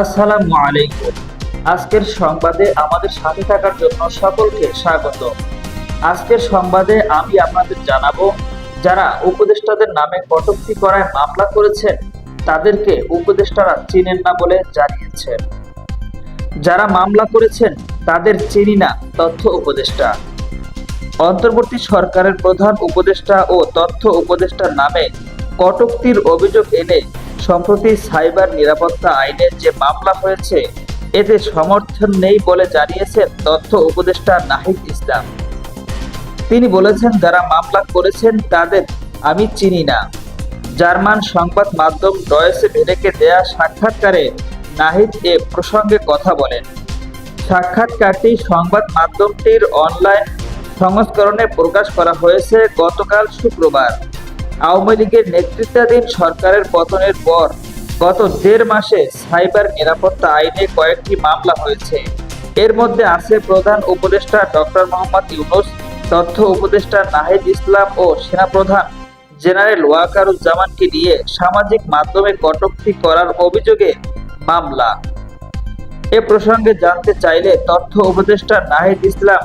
আসসালামু আলাইকুম। আজকের সংবাদে আমাদের সাথে থাকার জন্য সকলকে স্বাগত। আজকের সংবাদে আমি আপনাদের জানাব, যারা উপদেষ্টাদের নামে কটূক্তি করায় মামলা করেছেন, তাদেরকে উপদেষ্টারা চিনেন না বলে জানিয়েছেন। যারা মামলা করেছেন, তাদের চিনি না তথ্য উপদেষ্টা। অন্তর্বর্তী সরকারের প্রধান উপদেষ্টা ও তথ্য উপদেষ্টার নামে কটূক্তির অভিযোগ এনে সম্প্রতি সাইবার নিরাপত্তা আইনের যে মামলা হয়েছে, এতে সমর্থন নেই বলে জানিয়েছেন তথ্য উপদেষ্টা নাহিদ ইসলাম। তিনি বলেছেন, যারা মামলা করেছেন তাদের আমি চিনি না। জার্মান সংবাদ মাধ্যম ডয়েসে ভেলেকে দেয়া সাক্ষাৎকারে নাহিদ এ প্রসঙ্গে কথা বলেন। সাক্ষাৎকারটি সংবাদ মাধ্যমটির অনলাইন সংস্করণে প্রকাশ করা হয়েছে গতকাল শুক্রবার। আওয়ামী লীগের নেতৃত্বাধীন সরকারের পতনের পর গত দেড় মাসে সাইবার নিরাপত্তা আইনে কয়েকটি মামলা হয়েছে। এর মধ্যে আছে প্রধান উপদেষ্টা ডক্টর মোহাম্মদ ইউনুস, তথ্য উপদেষ্টা নাহিদ ইসলাম ও সেনাপ্রধান জেনারেল ওয়াকারুজ্জামানকে নিয়ে সামাজিক মাধ্যমে কটূক্তি করার অভিযোগে মামলা। এ প্রসঙ্গে জানতে চাইলে তথ্য উপদেষ্টা নাহিদ ইসলাম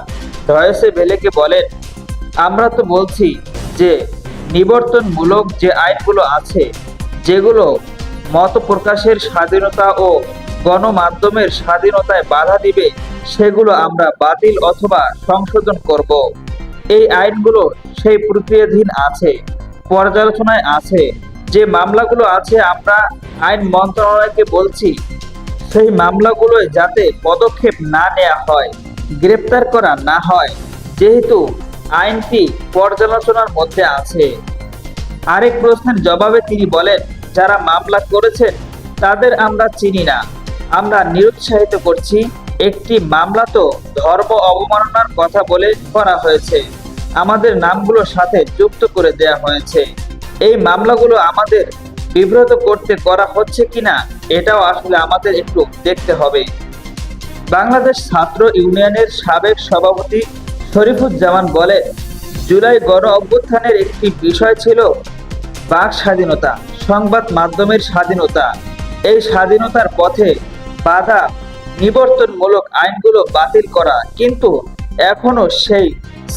ডয়েসে ভেলেকে বলেন, আমরা তো বলছি যে নিবর্তনমূলক যে আইনগুলো আছে, যেগুলো মত প্রকাশের স্বাধীনতা ও গণমাধ্যমের স্বাধীনতায় বাধা দিবে, সেগুলো আমরা বাতিল অথবা সংশোধন করব। এই আইনগুলো সেই প্রক্রিয়াধীন আছে, পর্যালোচনায় আছে, যে মামলাগুলো আছে আমরা আইন মন্ত্রণালয়কে বলছি, সেই মামলাগুলোয় যাতে পদক্ষেপ না নেওয়া হয়, গ্রেপ্তার করা না হয়, যেহেতু আইনটি পর্যালোচনার মধ্যে আছে। আরেক প্রশ্নের জবাবে তিনি বলেন, যারা মামলা করেছেন, তাদের আমরা চিনি না। আমরা নিরুৎসাহিত করছি, একটি মামলা তো ধর্ম অবমাননার কথা বলে করা হয়েছে। আমাদের নামগুলোর সাথে যুক্ত করে দেয়া হয়েছে। এই মামলাগুলো আমাদের বিব্রত করতে করা হচ্ছে কিনা, এটাও আসলে আমাদের একটু দেখতে হবে। বাংলাদেশ ছাত্র ইউনিয়নের সাবেক সভাপতি শরীফুজ্জামান বলেন জুলাই গণ অভ্যুত্থানের একটি বিষয় ছিল বাক স্বাধীনতা, সংবাদ মাধ্যমের স্বাধীনতা। এই স্বাধীনতার পথে বাধা নিবর্তনমূলক আইনগুলো বাতিল করা, কিন্তু এখনও সেই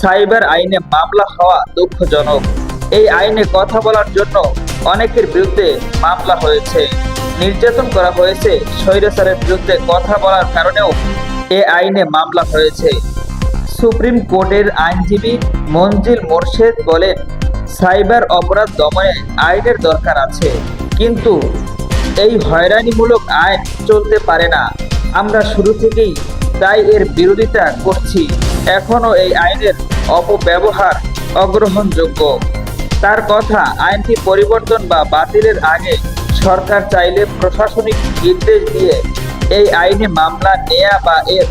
সাইবার আইনে মামলা হওয়া দুঃখজনক। এই আইনে কথা বলার জন্য অনেকের বিরুদ্ধে মামলা হয়েছে। নির্যাতন করা হয়েছে স্বৈরাচারের বিরুদ্ধে কথা বলার কারণেও এ আইনে মামলা হয়েছে। সুপ্রিম কোর্টের আইনজীবী মঞ্জিল মোর্শেদ বলেন, সাইবার অপরাধ দমনে আইনের দরকার আছে, কিন্তু এই হয়রানিমূলক আইন চলতে পারে না। আমরা শুরু থেকেই তাই এর বিরোধিতা করছি। এখনও এই আইনের অপব্যবহার অগ্রহণযোগ্য। তার কথা, আইনটি পরিবর্তন বা বাতিলের আগে সরকার চাইলে প্রশাসনিক নির্দেশ দিয়ে এই আইনে মামলা নেয়া বা এর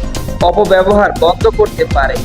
অপব্যবহার বন্ধ করতে পারে।